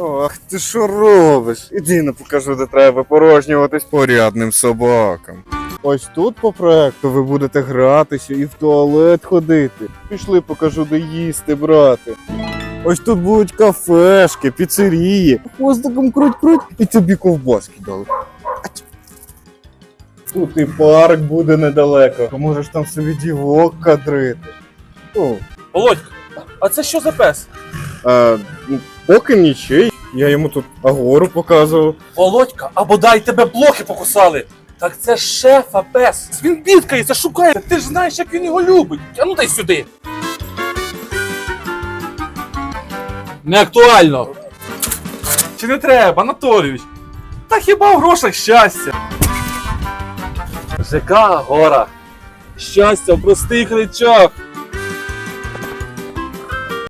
Ох, ти що робиш? Іди не покажу, де треба порожнюватись порядним собакам. Ось тут по проекту ви будете гратися і в туалет ходити. Пішли, покажу, де їсти брати. Ось тут будуть кафешки, піцерії. Хвостиком круть-круть і тобі ковбаски дали. Тут і парк буде недалеко. Можеш там собі дівок кадрити. О, Володька, а це що за пес? А, ну, поки нічий. Я йому тут агору показував. Володька, або дай тебе блохи покусали. Так це шефа пес. Він бідкається, шукає. Ти ж знаєш, як він його любить. А ну дай сюди. Не актуально. Чи не треба, Анатолійович? Та хіба в грошах щастя? ЖК гора. Щастя в простих речах.